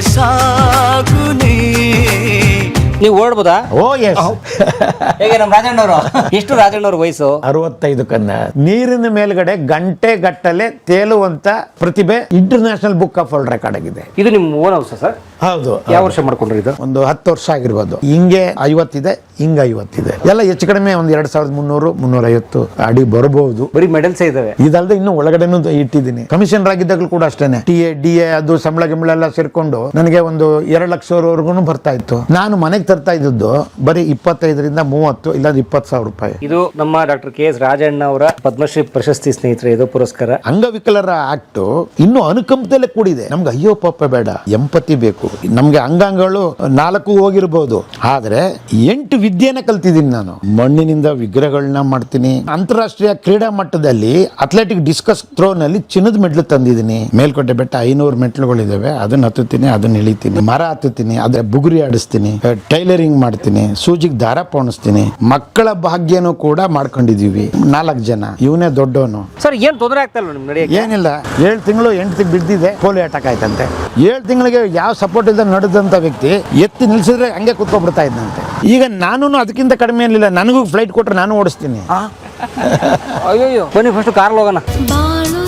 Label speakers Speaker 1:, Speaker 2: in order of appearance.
Speaker 1: సాగునే.
Speaker 2: ನೀವು ಓಡ್ಬೋದಾ?
Speaker 3: ಓ ಎಸ್
Speaker 2: ಹೇಗೆ ನಮ್ಮ ರಾಜಣ್ಣವರು? ಎಷ್ಟು ರಾಜಣ್ಣವ್ರ ವಯಸ್ಸು?
Speaker 3: ಅರವತ್ತೈದು ಕನ್ನ. ನೀರಿನ ಮೇಲ್ಗಡೆ ಗಂಟೆ ಗಟ್ಟಲೆ ತೇಲುವಂತ ಪ್ರತಿಭೆ international book of world record ಆಗಿದೆ.
Speaker 2: ಇದು ನಿಮ್ಮ ಓನ್ ಹೌಸ್ ಸರ್?
Speaker 3: ಹೌದು
Speaker 2: ಯಾವ ವರ್ಷ ಮಾಡ್ಕೊಂಡ್ರಿ ಇದು?
Speaker 3: ಒಂದು ಹತ್ತು ವರ್ಷ ಆಗಿರ್ಬೋದು. ಹಿಂಗೆ ಐವತ್ತಿದೆ ಹಿಂಗ ಐವತ್ತಿದೆ. ಎಲ್ಲ ಹೆಚ್ಚು ಕಡಿಮೆ ಒಂದು ಎರಡ್ ಸಾವಿರದ ಮುನ್ನೂರು ಮುನ್ನೂರ ಐವತ್ತು ಅಡಿ ಬರಬಹುದು.
Speaker 2: ಬರೀ ಮೆಡಲ್ಸ್ ಇದಾವೆ.
Speaker 3: ಇದಲ್ದೆ ಇನ್ನು ಒಳಗಡೆನೂ ಇಟ್ಟಿದ್ದೀನಿ. ಕಮಿಷನರ್ ಆಗಿದ್ದಾಗಲೂ ಕೂಡ ಅಷ್ಟೇನೆ. ಟಿ ಎ ಡಿ ಎ ಅದು ಸಂಬಳ ಗಿಂಬಳ ಎಲ್ಲ ಸೇರ್ಕೊಂಡು ನನಗೆ ಒಂದು ಎರಡು ಲಕ್ಷವರೆಗೂ ಬರ್ತಾ ಇತ್ತು. ನಾನು ಮನೆಗೆ ತರ್ತಾ ಇದ್ದದ್ದು ಬರೀ ಇಪ್ಪತ್ತೈದರಿಂದ ಮೂವತ್ತು ಇಲ್ಲಾಂದ್ರೆ ಇಪ್ಪತ್ತು ಸಾವಿರ ರೂಪಾಯಿ.
Speaker 2: ಇದು ನಮ್ಮ ಡಾಕ್ಟರ್ ಕೆ ಎಸ್ ರಾಜಣ್ಣ ಅವರ ಪದ್ಮಶ್ರೀ ಪ್ರಶಸ್ತಿ ಸ್ನೇಹಿತರೆ ಇದು ಪುರಸ್ಕಾರ.
Speaker 3: ಅಂಗವಿಕಲರ ಆಕ್ಟ್ ಇನ್ನು ಅನುಕಂಪದಲ್ಲೇ ಕೂಡಿದೆ. ನಮ್ಗೆ ಅಯ್ಯೋ ಪಾಪ ಬೇಡ ಎಂಪತಿ ಬೇಕು. ನಮ್ಗೆ ಅಂಗಾಂಗಗಳು ನಾಲ್ಕು ಹೋಗಿರ್ಬೋದು. ಆದ್ರೆ ಎಂಟು ವಿದ್ಯೆನ ಕಲ್ತಿದ್ದೀನಿ ನಾನು. ಮಣ್ಣಿನಿಂದ ವಿಗ್ರಹಗಳನ್ನ ಮಾಡ್ತೀನಿ. ಅಂತಾರಾಷ್ಟ್ರೀಯ ಕ್ರೀಡಾ ಮಟ್ಟದಲ್ಲಿ ಅಥ್ಲೆಟಿಕ್ ಡಿಸ್ಕಸ್ ಥ್ರೋ ನಲ್ಲಿ ಚಿನ್ನದ ಮೆಡ್ಲು ತಂದಿದ್ದೀನಿ. ಮೇಲ್ಕೋಟೆ ಬೆಟ್ಟ ಐನೂರು ಮೆಟ್ಲುಗಳಿದಾವೆ ಅದನ್ನ ಹತ್ತುತ್ತೀನಿ ಅದನ್ನ ಇಳಿತೀನಿ. ಮರ ಹತ್ತುತ್ತೀನಿ ಅದ್ರ ಬುಗುರಿ ಆಡಿಸ್ತೀನಿ. ಟೈಲರಿಂಗ್ ಮಾಡ್ತೀನಿ ಸೂಜಿಗೆ ದಾರ ಪೋಣಿಸ್ತೀನಿ ಮಕ್ಕಳ ಭಾಗ್ಯನೂ ಕೂಡ ಮಾಡ್ಕೊಂಡಿದೀವಿ. ನಾಲ್ಕು ಜನ ಇವನೇ ದೊಡ್ಡವನು.
Speaker 2: ಸರ್ ಏನ್ ತೊಂದರೆ ಆಗ್ತಾ ನಡೆಯಕ್ಕೆ?
Speaker 3: ಏನಿಲ್ಲ ಏಳು ತಿಂಗಳು ಎಂಟು ತಿಂಗಳು ಬಿದ್ದಿದೆ ಪೋಲಿಯೋ ಅಟ್ಯಾಕ್ ಆಯ್ತಂತೆ. ಏಳು ತಿಂಗಳಿಗೆ ಯಾವ ಸಪೋರ್ಟ್ ಇಲ್ಲದೆ ನಡೆದಂತ ವ್ಯಕ್ತಿ ಎತ್ತಿ ನಿಲ್ಸಿದ್ರೆ ಹಂಗೆ ಕುತ್ಕೊಂಡ್ಬಿಡ್ತಾ ಇದ್ದಂತೆ ಈಗ ನಾನು ಅದಕ್ಕಿಂತ ಕಡಿಮೆ ಏನಿಲ್ಲ ನನಗೂ ಫ್ಲೈಟ್ ಕೊಟ್ರೆ ನಾನು ಓಡಿಸ್ತೀನಿ.
Speaker 2: ಅಯ್ಯೋ ಬನ್ನಿ ಫಸ್ಟ್ ಕಾರ್ ಹೋಗೋಣ.
Speaker 4: ಬಾಳು